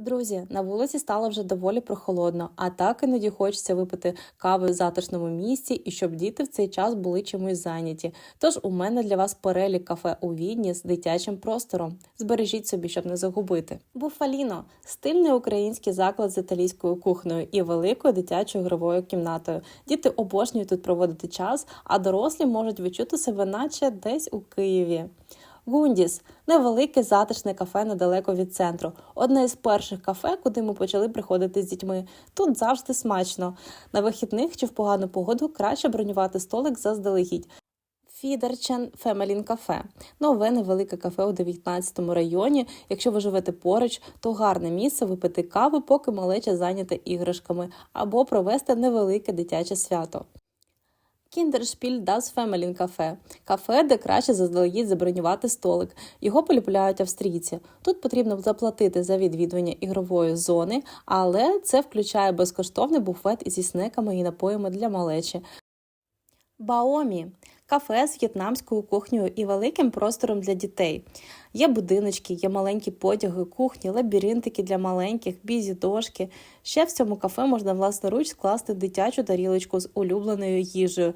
Друзі, на вулиці стало вже доволі прохолодно, а так іноді хочеться випити кави в затишному місці і щоб діти в цей час були чимось зайняті. Тож у мене для вас перелік кафе у Відні з дитячим простором. Збережіть собі, щоб не загубити. Буфаліно стильний український заклад з італійською кухнею і великою дитячою ігровою кімнатою. Діти обожнюють тут проводити час, а дорослі можуть відчути себе, наче десь у Києві. Гундіс невелике затишне кафе недалеко від центру. Одне із перших кафе, куди ми почали приходити з дітьми. Тут завжди смачно. На вихідних чи в погану погоду краще бронювати столик заздалегідь. Фідерчен Фемелін кафе. Нове невелике кафе у 19-му районі. Якщо ви живете поруч, то гарне місце випити каву, поки малеча зайнята іграшками, або провести невелике дитяче свято. Кіндершпіль Das Фемелін кафе кафе, де краще заздалегідь забронювати столик. Його полюбляють австрійці. Тут потрібно заплатити за відвідування ігрової зони, але це включає безкоштовний буфет зі снеками і напоями для малечі. Баомі кафе з в'єтнамською кухнею і великим простором для дітей. Є будиночки, є маленькі потяги, кухні, лабіринтики для маленьких, бізі дошки. Ще в цьому кафе можна власноруч скласти дитячу тарілочку з улюбленою їжею.